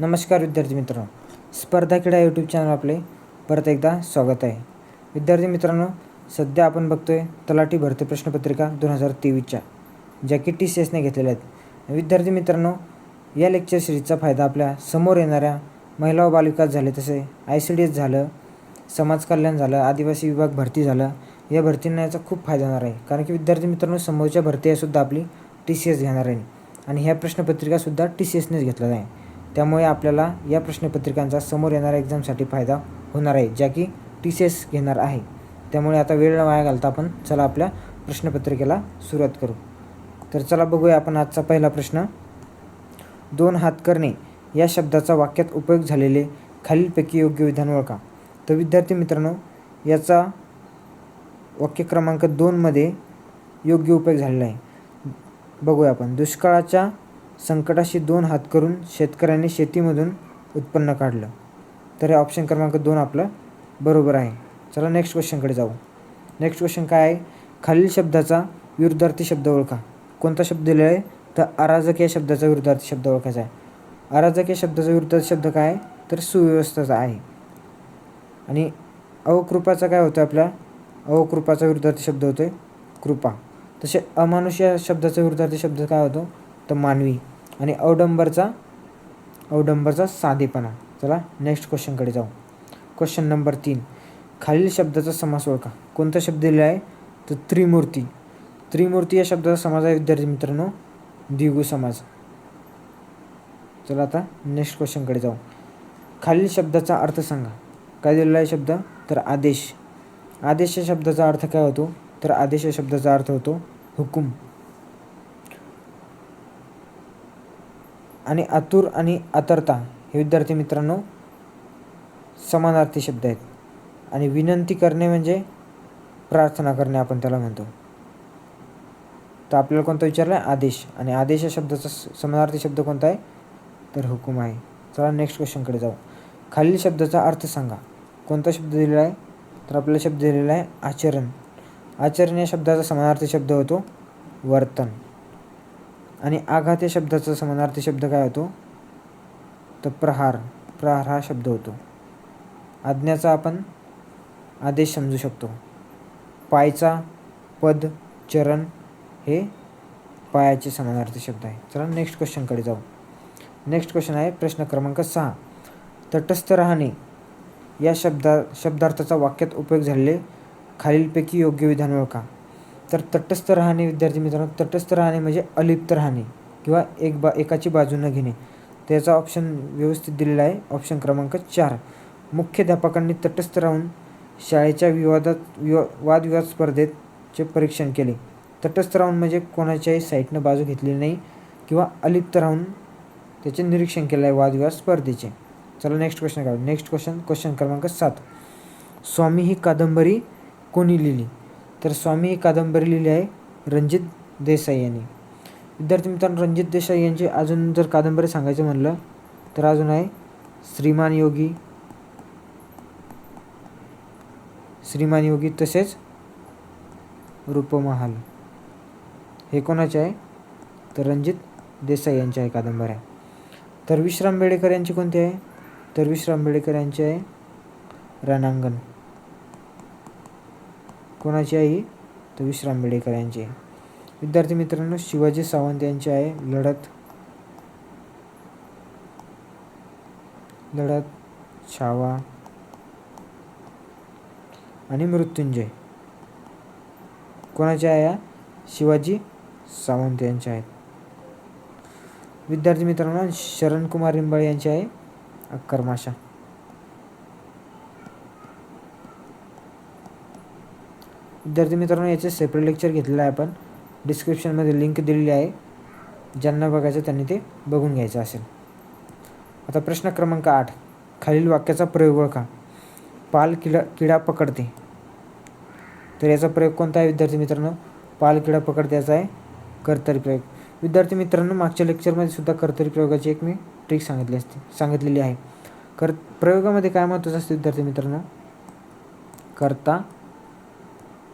नमस्कार विद्यार्थी मित्रांनो. स्पर्धा क्रीडा यूट्यूब चॅनल आपले परत एकदा स्वागत आहे. विद्यार्थी मित्रांनो सध्या आपण बघतोय तलाठी भरती प्रश्नपत्रिका दोन हजार तेवीसच्या ज्या की टी सी एसने घेतलेल्या आहेत. विद्यार्थी मित्रांनो या लेक्चर सिरीजचा फायदा आपल्यासमोर येणाऱ्या महिला व बालविकास झाले तसे आय सी डी एस झालं समाज कल्याण झालं आदिवासी विभाग भरती झालं या भरतींना याचा खूप फायदा होणार आहे. कारण की विद्यार्थी मित्रांनो समोरच्या भरती सुद्धा आपली टी सी एस घेणार आहे. आणि ह्या प्रश्नपत्रिकासुद्धा टी सी एसनेच घेतल्या आहे. त्यामुळे आपल्याला या प्रश्नपत्रिकांचा समोर येणाऱ्या एक्झामसाठी फायदा होणार आहे ज्या की टी सी एस घेणार आहे. त्यामुळे आता वेळ न वाया घालता आपण चला आपल्या प्रश्नपत्रिकेला सुरुवात करू. तर चला बघूया आपण आजचा पहिला प्रश्न. दोन हात करणे या शब्दाचा वाक्यात उपयोग झालेले खालीलपैकी योग्य विधान ओळखा. तर विद्यार्थी मित्रांनो याचा वाक्य क्रमांक दोनमध्ये योग्य उपयोग झालेला आहे. बघूया आपण. दुष्काळाच्या संकटाशी दोन हात करून शेतकऱ्यांनी शेतीमधून उत्पन्न काढलं. तर हे ऑप्शन क्रमांक दोन आपलं बरोबर आहे. चला नेक्स्ट क्वेश्चनकडे जाऊ. नेक्स्ट क्वेश्चन काय आहे? खालील शब्दाचा विरुद्धार्थी शब्द ओळखा. कोणता शब्द दिलेला आहे? तर अराजक या शब्दाचा विरुद्धार्थी शब्द ओळखायचा आहे. अराजक या शब्दाचा विरुद्धार्थी शब्द काय आहे? तर सुव्यवस्थाचा आहे. आणि अवकृपाचा काय होतं आपल्या? अवकृपाचा विरुद्धार्थी शब्द होतो आहे कृपा. तसे अमानुष या शब्दाचा विरुद्धार्थी शब्द काय होतो? तर मानवी. आणि अवडंबरचा अवडंबरचा साधेपणा. चला नेक्स्ट क्वेश्चनकडे जाऊ. क्वेश्चन नंबर तीन. खालील शब्दाचा समास ओळखा. कोणता शब्द दिलेला आहे? तर त्रिमूर्ती. त्रिमूर्ती या शब्दाचा समाज आहे विद्यार्थी मित्रांनो. द्विगु समाज चला आता नेक्स्ट क्वेश्चनकडे जाऊ. खालील शब्दाचा अर्थ सांगा. काय दिलेला आहे शब्द? तर आदेश. आदेश या शब्दाचा अर्थ काय होतो? तर आदेश या शब्दाचा अर्थ होतो हुकूम. आणि आतुर आणि आतरता हे विद्यार्थी मित्रांनो समानार्थी शब्द आहेत. आणि विनंती करणे म्हणजे प्रार्थना करणे आपण त्याला म्हणतो. तर आपल्याला कोणता विचारला आहे? आदेश. आणि आदेश या शब्दाचा समानार्थी शब्द कोणता आहे? तर हुकूम आहे. चला नेक्स्ट क्वेश्चनकडे जाऊ. खालील शब्दाचा अर्थ सांगा. कोणता शब्द दिलेला आहे? तर आपला शब्द दिलेला आहे आचरण. आचरण या शब्दाचा समानार्थी शब्द होतो वर्तन. आणि आघात या शब्दाचा समानार्थी शब्द काय होतो? तर प्रहार. प्रहार हा शब्द होतो. आज्ञाचा आपण आदेश समजू शकतो. पायचा पद चरण हे पायाचे समानार्थी शब्द आहे. चला नेक्स्ट क्वेश्चनकडे जाऊ. नेक्स्ट क्वेश्चन आहे प्रश्न क्रमांक सहा. तटस्थ राहणे या शब्दा शब्दार्थाचा वाक्यात उपयोग झालेले खालीलपैकी योग्य विधान ओळखा. तर तटस्थ राहणे विद्यार्थी मित्रांनो तटस्थ राहणे म्हणजे अलिप्त राहणे किंवा एक बा एकाची बाजू न घेणे. त्याचा ऑप्शन व्यवस्थित दिलेला आहे. ऑप्शन क्रमांक चार. मुख्याध्यापकांनी तटस्थ राहून शाळेच्या विवादात विवा वादविवाद स्पर्धेचे परीक्षण केले. तटस्थ राहून म्हणजे कोणाच्याही साईटनं बाजू घेतली नाही किंवा अलिप्त राहून त्याचे निरीक्षण केलं आहे वादविवाद स्पर्धेचे. चला नेक्स्ट क्वेश्चन काढू. नेक्स्ट क्वेश्चन क्वेश्चन क्रमांक सात. स्वामी ही कादंबरी कोणी लिहिली? तर स्वामी ही कादंबरी लिहिली आहे रणजित देसाई यांनी. विद्यार्थी मित्रांनो रणजित देसाई यांची अजून जर कादंबरी सांगायचं म्हणलं तर अजून आहे श्रीमान योगी. श्रीमान योगी तसेच रूपमहाल. हे कोणाचे आहे? तर रणजित देसाई यांची आहे कादंबऱ्या तर विश्राम बेडेकर यांची कोणती आहे? तर विश्राम बेडेकर यांची आहे रणांगण. कोणाची आई? तर विश्राम बेडेकर यांची. आहे विद्यार्थी मित्रांनो शिवाजी सावंत यांची आहे लढत लढत छावा आणि मृत्युंजय. कोणाच्या आहे या शिवाजी सावंत यांच्या आहेत विद्यार्थी मित्रांनो शरणकुमार रिंबाळ यांची आहे अक्करमाशा विद्यार्थी मित्रांनो याचे सेपरेट लेक्चर घेतलेलं आहे आपण. डिस्क्रिप्शनमध्ये लिंक दिलेली आहे. ज्यांना बघायचं त्यांनी ते बघून घ्यायचं असेल. आता प्रश्न क्रमांक आठ. खालील वाक्याचा प्रयोग ओळखा. पाल किडा किडा पकडते. तर याचा प्रयोग कोणता आहे विद्यार्थी मित्रांनो? पाल किडा पकडते याचा आहे कर्तरी प्रयोग. विद्यार्थी मित्रांनो मागच्या लेक्चरमध्ये सुद्धा कर्तरी प्रयोगाची एक मी ट्रिक सांगितली असते सांगितलेली आहे. कर प्रयोगामध्ये काय महत्त्वाचं असते विद्यार्थी मित्रांनो? करता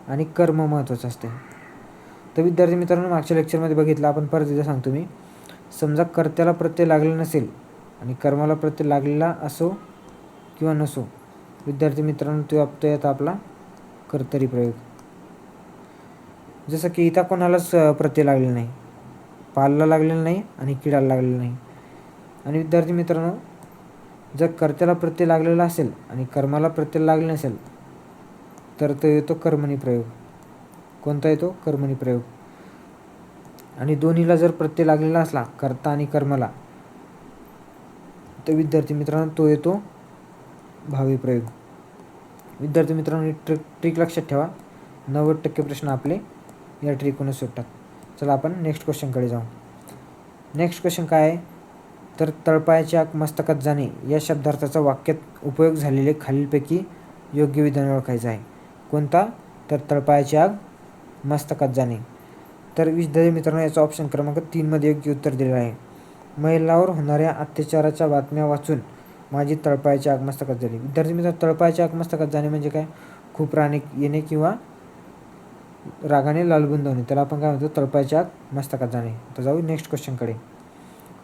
आणि कर्म महत्त्वाचं असते. तर विद्यार्थी मित्रांनो मागच्या लेक्चरमध्ये बघितलं आपण परत एकदा सांगतो मी. समजा कर्त्याला प्रत्यय लागले नसेल आणि कर्माला प्रत्यय लागलेला असो किंवा नसो विद्यार्थी मित्रांनो तो आपतो येतो आपला कर्तरी प्रयोग. जसं की इथं कोणालाच प्रत्यय लागलेला नाही. पालला लागलेला नाही आणि किडाला लागलेला नाही. आणि विद्यार्थी मित्रांनो जर कर्त्याला प्रत्यय लागलेला असेल आणि कर्माला प्रत्यय लागले नसेल तर तो येतो कर्मणी प्रयोग. कोणता येतो? कर्मणी प्रयोग. आणि दोन्हीला जर प्रत्यय लागलेला असला कर्ता आणि कर्मला तर विद्यार्थी मित्रांनो तो येतो भावी प्रयोग. विद्यार्थी मित्रांनो ट्रिक ट्रिक लक्षात ठेवा. नव्वद टक्के प्रश्न आपले या ट्रिकूनच सुटतात. चला आपण नेक्स्ट क्वेश्चनकडे जाऊ. नेक्स्ट क्वेश्चन काय आहे? तर तळपायाच्या मस्तकात जाणे या शब्दार्थाचा वाक्यात उपयोग झालेले खालीलपैकी योग्य विधान ओळखायचं आहे. कोणता? तर तळपायाची आग. मस्तकात जाणे. तर विद्यार्थी मित्रांनो याचा ऑप्शन क्रमांक तीनमध्ये योग्य उत्तर दिलेलं आहे. महिलांवर होणाऱ्या अत्याचाराच्या बातम्या वाचून माझी तळपायाची आग मस्तकात झाली. विद्यार्थी मित्र तळपायाची आग मस्तकात जाणे म्हणजे काय? खूप राणे येणे किंवा रागाने लालबुंद होणे. त्याला आपण काय म्हणतो? तळपायाची आग मस्तकात जाणे. तर जाऊ नेक्स्ट क्वेश्चनकडे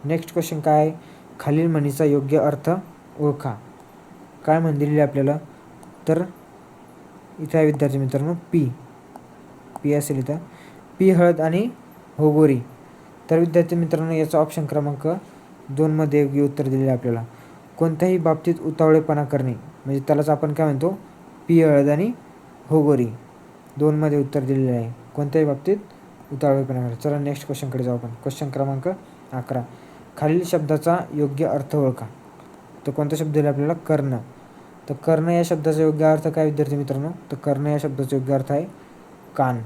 नेक्स्ट क्वेश्चन काय आहे? खालील म्हणीचा योग्य अर्थ ओळखा. काय म्हण दिलेली आपल्याला? तर इथं आहे विद्यार्थी मित्रांनो पी. पी असेल इथं. पी हळद आणि होगोरी तर विद्यार्थी मित्रांनो याचा ऑप्शन क्रमांक दोनमध्ये योग्य उत्तर दिलेलं आहे आपल्याला. कोणत्याही बाबतीत उतावळेपणा करणे म्हणजे त्यालाच आपण काय म्हणतो? पी हळद आणि होगोरी दोनमध्ये उत्तर दिलेलं आहे. कोणत्याही बाबतीत उतावळेपणा करणे. चला नेक्स्ट क्वेश्चनकडे जाऊ आपण. क्वेश्चन क्रमांक अकरा. खालील शब्दाचा योग्य अर्थ ओळखा. तर कोणता शब्द दिला आपल्याला? कर्ण. तर कर्ण या शब्दाचा योग्य अर्थ काय विद्यार्थी मित्रांनो? तर कर्ण या शब्दाचा योग्य अर्थ आहे कान.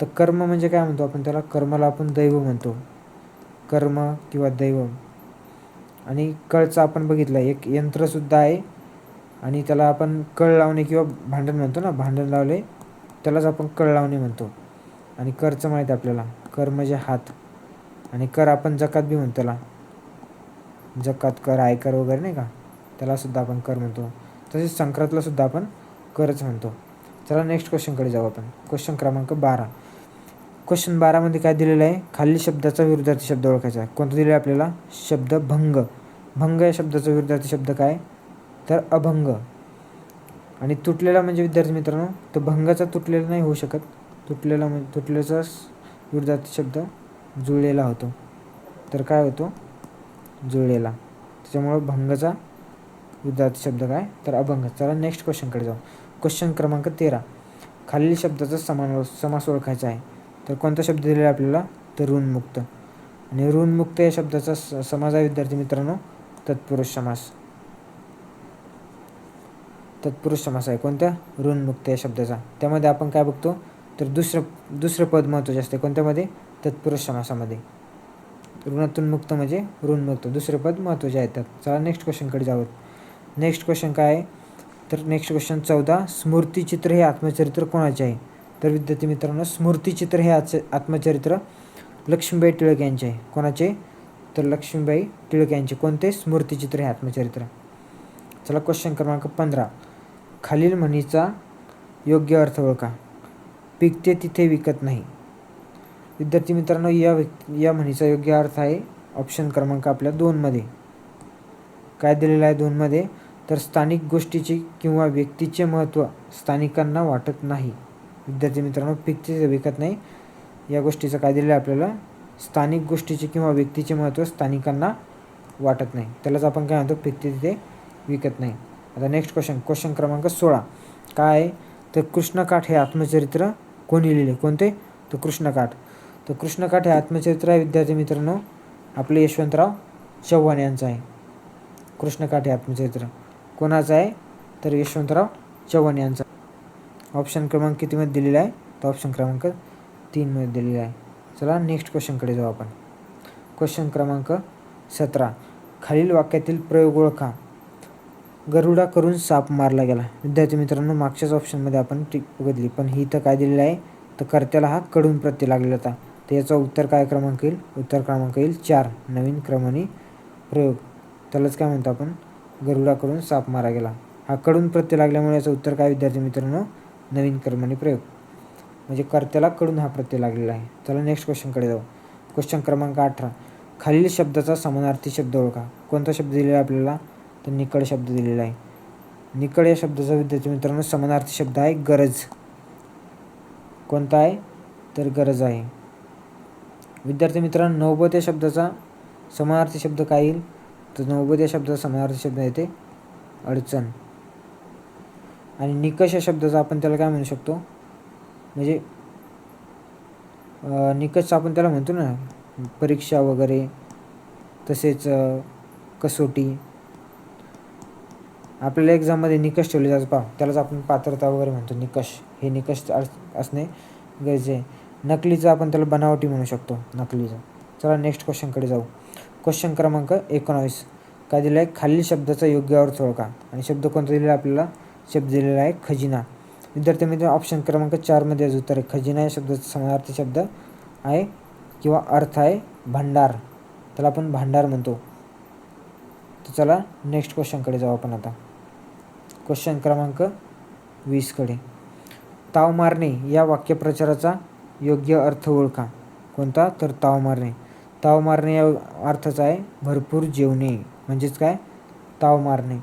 तर कर्म म्हणजे काय म्हणतो आपण त्याला? कर्माला आपण दैव म्हणतो. कर्म किंवा दैव. आणि कळचं आपण बघितलं एक यंत्रसुद्धा आहे. आणि त्याला आपण कळ लावणे किंवा भांडण म्हणतो ना भांडण लावले त्यालाच आपण कळ लावणे म्हणतो. आणि करचं माहीत आपल्याला. कर म्हणजे हात. आणि कर आपण जकात बी म्हणतो त्याला. जकात कर आयकर वगैरे नाही का? त्यालासुद्धा आपण कर म्हणतो. तसेच संक्रांतला सुद्धा आपण करच म्हणतो. चला नेक्स्ट क्वेश्चनकडे जाऊ आपण. क्वेश्चन क्रमांक बारा. क्वेश्चन बारामध्ये काय दिलेलं आहे? खालील शब्दाचा विरुद्धार्थी शब्द ओळखायचा आहे. कोणता दिलेला आहे आपल्याला? शब्द भंग. भंग या शब्दाचा विरुद्धार्थी शब्द काय? तर अभंग. आणि तुटलेला म्हणजे विद्यार्थी मित्रांनो तर भंगाचा तुटलेला नाही होऊ शकत. तुटलेला म्हणजे तुटल्याचा विरुद्धार्थी शब्द जुळलेला होतो. तर काय होतो? जुळलेला. त्याच्यामुळं भंगाचा विद्यार्थी शब्द काय? तर अभंग. चला नेक्स्ट क्वेश्चनकडे जाऊ. क्वेश्चन क्रमांक तेरा. खालील शब्दाचा समान समास ओळखायचा आहे. तर कोणता शब्द दिलेला आपल्याला? तर ऋणमुक्त. आणि ऋणमुक्त या शब्दाचा स समाज आहे विद्यार्थी मित्रांनो. तत्पुरुष समास. तत्पुरुष समास आहे. कोणत्या? ऋणमुक्त या शब्दाचा. त्यामध्ये आपण काय बघतो? तर दुसरं दुसरं पद महत्त्वाचे असते. कोणत्यामध्ये? तत्पुरुष समासामध्ये. ऋणातून मुक्त म्हणजे ऋणमुक्त. दुसरे पद महत्त्वाचे आहेत चला नेक्स्ट क्वेश्चनकडे जाऊ नेक्स्ट क्वेश्चन काय? आहे तर नेक्स्ट क्वेश्चन चौदा. स्मृतिचित्र हे आत्मचरित्र कोणाचे आहे? तर विद्यार्थी मित्रांनो स्मृतिचित्र हे आच आत्मचरित्र लक्ष्मीबाई टिळक यांचे आहे. कोणाचे तर लक्ष्मीबाई टिळक यांचे. कोणते? स्मृतिचित्र हे आत्मचरित्र. चला क्वेश्चन क्रमांक पंधरा. खालील म्हणीचा योग्य अर्थ ओळखा. पिकते तिथे विकत नाही. विद्यार्थी मित्रांनो या या म्हणीचा योग्य अर्थ आहे ऑप्शन क्रमांक आपल्या दोनमध्ये. काय दिलेलं आहे दोनमध्ये? तर स्थानिक गोष्टीचे किंवा व्यक्तीचे महत्त्व स्थानिकांना वाटत नाही. विद्यार्थी मित्रांनो पिकते विकत नाही. या गोष्टीचं काय दिलेलं आहे आपल्याला? स्थानिक गोष्टीचे किंवा व्यक्तीचे महत्त्व स्थानिकांना वाटत नाही. त्यालाच आपण काय म्हणतो? पिकते तिथे विकत नाही. आता नेक्स्ट क्वेश्चन क्वेश्चन क्रमांक सोळा. काय? आहे तर कृष्णकाठ हे आत्मचरित्र कोणी लिहिले? कोणते? तर कृष्णकाठ. तर कृष्णकाठ हे आत्मचरित्र आहे विद्यार्थी मित्रांनो. आपले यशवंतराव चव्हाण यांचं आहे. कृष्णकाठ हे आत्मचरित्र. कोणाचं आहे? तर यशवंतराव चव्हाण यांचा. ऑप्शन क्रमांक कितीमध्ये दिलेला आहे? तर ऑप्शन क्रमांक तीनमध्ये दिलेला आहे. चला नेक्स्ट क्वेश्चनकडे जाऊ आपण. क्वेश्चन क्रमांक सतरा. खालील वाक्यातील प्रयोग ओळखा. गरुडा करून साप मारला गेला. विद्यार्थी मित्रांनो मागच्याच ऑप्शनमध्ये आपण टिक बघितली. पण ही तर काय दिलेलं आहे? तर कर्त्याला हा कडून प्रत्यय लागलेला होता. तर याचा उत्तर काय क्रमांक येईल? उत्तर क्रमांक येईल चार. नवीन क्रमाने प्रयोग. त्यालाच काय म्हणतो आपण? गरुडाकडून साप मारा गेला. हा कडून प्रत्यय लागल्यामुळे याचं उत्तर काय विद्यार्थी मित्रांनो? नवीन क्रमाने प्रयोग. म्हणजे कर्त्याला कडून हा प्रत्यय लागलेला आहे. चला नेक्स्ट क्वेश्चनकडे जाऊ. क्वेश्चन क्रमांक अठरा. खालील शब्दाचा समानार्थी शब्द ओळखा. कोणता शब्द दिलेला आपल्याला? तर निकड शब्द दिलेला आहे. निकड या शब्दाचा विद्यार्थी मित्रांनो समानार्थी शब्द आहे गरज. कोणता आहे? तर गरज आहे. विद्यार्थी मित्रांनो नौबत या शब्दाचा समानार्थी शब्द काय येईल? तर नौबत या शब्दाचा समानार्थी शब्द येते अडचण. आणि निकष या शब्दाचा आपण त्याला काय म्हणू शकतो? म्हणजे निकष आपण त्याला म्हणतो ना परीक्षा वगैरे तसेच कसोटी. आपल्याला एक्झाममध्ये निकष ठेवले जातात. पा त्यालाच आपण पात्रता वगैरे म्हणतो. निकष. हे निकष अस- असणे गरजे आहे. नकलीचं आपण त्याला बनावटी म्हणू शकतो. नकलीचं. चला नेक्स्ट क्वेश्चनकडे जाऊ. क्वेश्चन क्रमांक एकोणावीस. काय दिलं आहे? खालील शब्दाचा योग्य अर्थ ओळखा. आणि शब्द कोणता दिलेला आपल्याला शब्द दिलेला आहे खजिना. विद्यार्थी मित्र ऑप्शन क्रमांक चारमध्ये आज उत्तर आहे. खजिना या शब्दाचा समानार्थी शब्द आहे किंवा अर्थ आहे भांडार. त्याला आपण भांडार म्हणतो. तर चला नेक्स्ट क्वेश्चनकडे जाऊ आपण आता. क्वेश्चन क्रमांक वीसकडे ताव मारणे या वाक्यप्रचाराचा योग्य अर्थ ओळखा. कोणता? तर ताव मारणे. ताव मारणे या अर्थाचा आहे भरपूर जेवणे. म्हणजेच काय? ताव मारणे.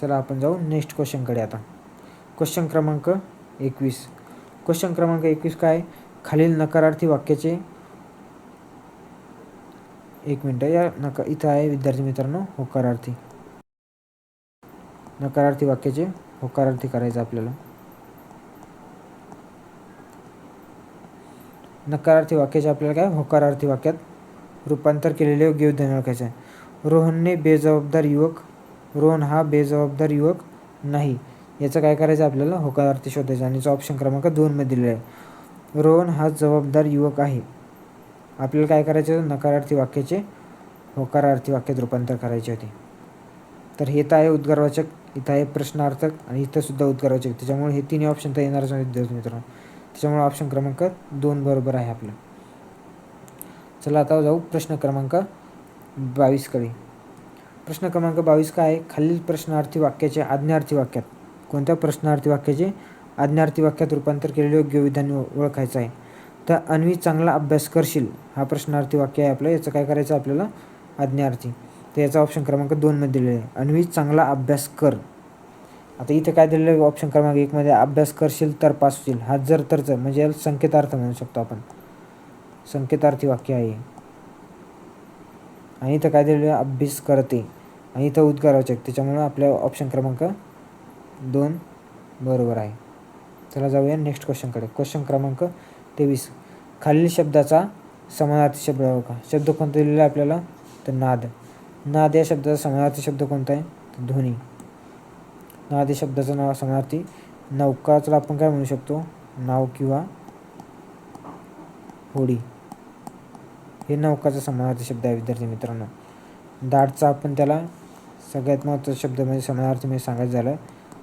चला आपण जाऊ नेक्स्ट क्वेश्चनकडे आता. क्वेश्चन क्रमांक एकवीस. क्वेश्चन क्रमांक एकवीस काय? आहे? खालील नकारार्थी वाक्याचे एक मिनटं या नका इथं आहे विद्यार्थी मित्रांनो होकारार्थी. नकारार्थी वाक्याचे होकारार्थी करायचं आपल्याला. नकारार्थी वाक्याचे आपल्याला काय? होकारार्थी वाक्यात रूपांतर केलेले योग्य विधान ओळखायचं आहे रोहनने बेजबाबदार युवक रोहन हा बेजबाबदार युवक नाही. याचं काय करायचं आपल्याला? होकारार्थी शोधायचं आणि याचा ऑप्शन क्रमांक दोनमध्ये दिलेला आहे. रोहन हा जबाबदार युवक आहे. आपल्याला काय करायचं नकारार्थी वाक्याचे होकारार्थी वाक्यात रूपांतर करायचे होते. तर हे तर आहे उद्गारवाचक इथं आहे प्रश्नार्थक आणि इथं सुद्धा उद्गारवाचक. त्याच्यामुळे हे तिन्ही ऑप्शन तर येणारच नाही विद्यार्थी मित्रांनो. त्याच्यामुळे ऑप्शन क्रमांक दोन बरोबर आहे आपलं. चला आता जाऊ प्रश्न क्रमांक बावीसकडे प्रश्न क्रमांक बावीस काय आहे? खालील प्रश्नार्थी वाक्याचे आज्ञार्थी वाक्यात. कोणत्या प्रश्नार्थी वाक्याचे आज्ञार्थी वाक्यात रूपांतर केलेले योग्य विधान ओळखायचं आहे? तर अन्वी चांगला अभ्यास करशील हा प्रश्नार्थी वाक्य आहे आपलं. याचं काय करायचं आपल्याला? आज्ञार्थी. तर याचा ऑप्शन क्रमांक दोनमध्ये दिलेला आहे. अन्वी चांगला अभ्यास कर. आता इथे काय दिलेलं ऑप्शन क्रमांक एकमध्ये अभ्यास करशील तर पास होशील हा जर तरचं म्हणजे याला संकेतार्थ म्हणू शकतो आपण. संकेतार्थी वाक्य आहे. आणि इथं काय दिलेलं अभ्यास करते. आणि इथं उद्गारवाचक त्याच्यामुळं आपल्या ऑप्शन क्रमांक दोन बरोबर आहे. चला जाऊया नेक्स्ट क्वेश्चनकडे क्वेश्चन क्रमांक तेवीस. खालील शब्दाचा समानार्थी शब्द का? शब्द कोणता दिलेला आहे आपल्याला? तर नाद. नाद या शब्दाचा समानार्थी शब्द कोणता आहे? तर ध्वनी. नादी शब्दाचं नाव समानार्थी नौकाचं आपण काय म्हणू शकतो? नाव किंवा होडी. हे नौकाचा समानार्थी शब्द आहे विद्यार्थी मित्रांनो. दाटचा आपण त्याला सगळ्यात महत्त्वाचा शब्द म्हणजे समानार्थी म्हणजे सांगायचं झालं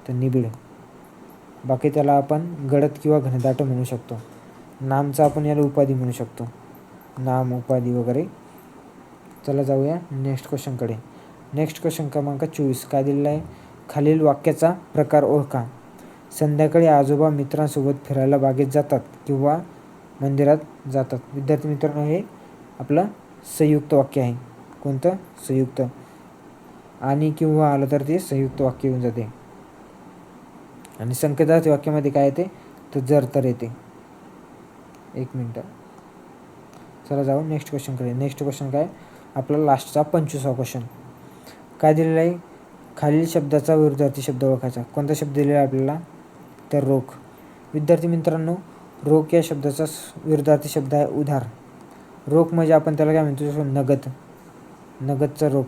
तर निबिड. बाकी त्याला आपण गडद किंवा घनदाट म्हणू शकतो. नामचा आपण याला उपाधी म्हणू शकतो. नाम उपाधी वगैरे. चला जाऊया नेक्स्ट क्वेश्चनकडे नेक्स्ट क्वेश्चन क्रमांक चोवीस. काय दिलेला आहे? खालील वाक्याचा प्रकार ओळखा. संध्याकाळी आजोबा मित्रांसोबत फिरायला बागेत जातात किंवा मंदिरात जातात. विद्यार्थी मित्रांनो हे आपलं संयुक्त वाक्य आहे. कोणतं? संयुक्त. आणि किंवा आलं तर ते संयुक्त वाक्य येऊन जाते. आणि संकेतार्थ वाक्यामध्ये काय येते? तर जर तर येते. एक मिनटं. चला जाऊ नेक्स्ट क्वेश्चनकडे नेक्स्ट क्वेश्चन काय? आपला लास्टचा पंचवीसावा क्वेश्चन काय दिलेलं आहे? खालील शब्दाचा विरुद्धार्थी शब्द ओळखायचा. कोणता शब्द दिलेला आहे आपल्याला? तर रोख. विद्यार्थी मित्रांनो रोख या शब्दाचा विरुद्धार्थी शब्द आहे उधार. रोख म्हणजे आपण त्याला काय म्हणतो? जसं नगद. नगदचा रोख.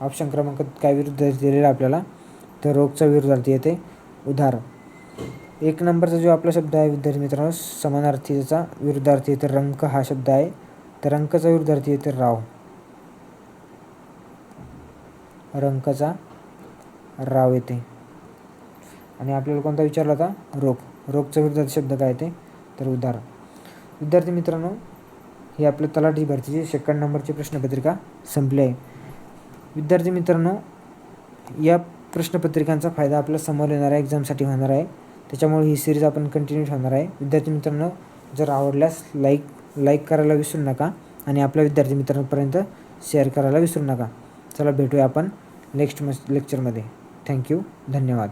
ऑप्शन क्रमांक काय विरुद्धार्थी दिलेला आहे आपल्याला? तर रोगचा विरुद्धार्थी येते उधार. एक नंबरचा जो आपला शब्द आहे विद्यार्थी मित्रांनो समानार्थीचा विरुद्धार्थी येते रंक हा शब्द आहे. तर रंकचा विरुद्धार्थी येते राव. रंकाचा राव येते. आणि आपल्याला कोणता विचारला होता? रोग. रोगचा विरुद्ध शब्द काय येते तर उदाहरण विद्यार्थी मित्रांनो ही आपल्या तलाठी भरतीची सेकंड नंबरची प्रश्नपत्रिका संपली आहे. विद्यार्थी मित्रांनो या प्रश्नपत्रिकांचा फायदा आपल्यासमोर येणाऱ्या एक्झामसाठी होणार आहे. त्याच्यामुळे ही सिरीज आपण कंटिन्यू ठेवणार आहे. विद्यार्थी मित्रांनो जर आवडल्यास लाईक लाईक करायला विसरू नका आणि आपल्या विद्यार्थी मित्रांपर्यंत शेअर करायला विसरू नका. चला भेटूया आपण नेक्स्ट मस् लेक्चरमध्ये थँक्यू धन्यवाद.